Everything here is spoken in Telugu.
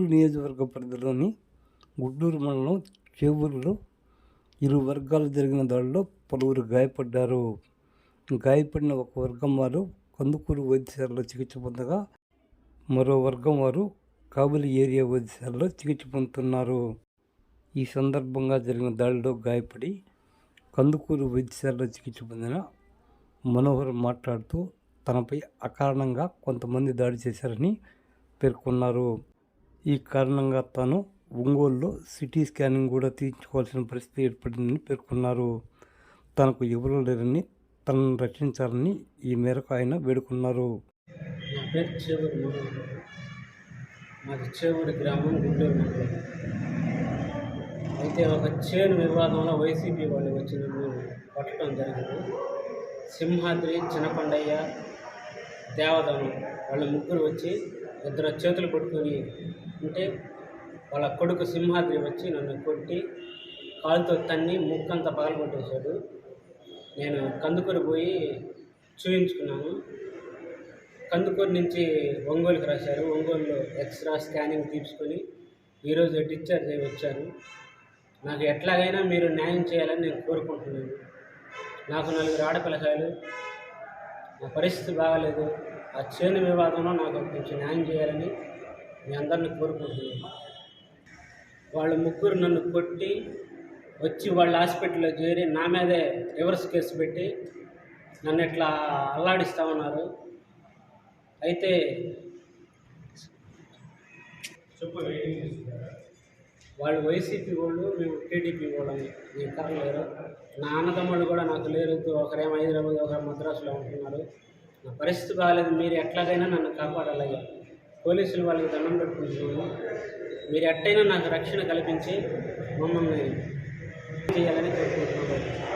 నియోజవర్గ పరిధిలోని గుడ్డూరు మండలం చేవూరులో ఇరు వర్గాలు జరిగిన దాడిలో పలువురు గాయపడ్డారు. గాయపడిన ఒక వర్గం వారు కందుకూరు వైద్యశాలలో చికిత్స పొందగా మరో వర్గం వారు కాబులి ఏరియా వైద్యశాలలో చికిత్స పొందుతున్నారు. ఈ సందర్భంగా జరిగిన దాడిలో గాయపడి కందుకూరు వైద్యశాలలో చికిత్స పొందిన మనోహర్ మాట్లాడుతూ తనపై అకారణంగా కొంతమంది దాడి చేశారని పేర్కొన్నారు. ఈ కారణంగా తాను ఒంగోలులో సిటీ స్కానింగ్ కూడా తీయించుకోవాల్సిన పరిస్థితి ఏర్పడిందని పేర్కొన్నారు. తనకు ఎవరూ లేరని తనను రక్షించాలని ఈ మేరకు ఆయన వేడుకున్నారు. నా పేరు చేవూరు మాది చేవూరు గ్రామం గుంటూరు మండలం. అయితే ఒక చేను వివాదంలో వైసీపీ వాళ్ళు వచ్చి నన్ను పట్టడం జరిగింది. సింహాద్రి చిన్నకొండయ్య దేవదనం వాళ్ళ ముగ్గురు వచ్చి ఇద్దరు చేతులు పట్టుకొని ఉంటే వాళ్ళ కొడుకు సింహాద్రి వచ్చి నన్ను కొట్టి కాలుతో తన్ని ముక్కంతా పగలగొట్టేశాడు. నేను కందుకూరు పోయి చూయించుకున్నాను. కందుకూరు నుంచి ఒంగోలుకి రాశారు. ఒంగోలులో ఎక్స్రా స్కానింగ్ తీసుకొని ఈరోజు డిశ్చార్జ్ అయ్యి వచ్చాను నాకు ఎట్లాగైనా మీరు న్యాయం చేయాలని నేను కోరుకుంటున్నాను. నాకు నలుగురు ఆడపిల్లకాయలు నా పరిస్థితి బాగాలేదు. ఆ చేను వివాదంలో నాకు కొంచెం న్యాయం చేయాలని మీ అందరిని కోరుకుంటున్నాను. వాళ్ళు ముగ్గురు నన్ను కొట్టి వచ్చి వాళ్ళ హాస్పిటల్లో చేరి నా మీదే రివర్స్ కేసు పెట్టి నన్ను ఇట్లా అల్లాడిస్తూ ఉన్నారు అయితే వాళ్ళు వైసీపీ వాళ్ళు మేము టీడీపీ వాళ్ళని నేను కరలేరు నా అన్నదమ్ముళ్ళు కూడా నాకు లేరు ఒకరేమో హైదరాబాద్ ఒకరు మద్రాసులో ఉంటున్నారు. నా పరిస్థితి బాగాలేదు మీరు ఎట్లాగైనా నన్ను కాపాడాలయ్యా. పోలీసులు వాళ్ళకి దండం పెట్టుకుంటున్నాము. మీరు ఎట్టయినా నాకు రక్షణ కల్పించి మమ్మల్ని చేయాలని కోరుకుంటున్నాను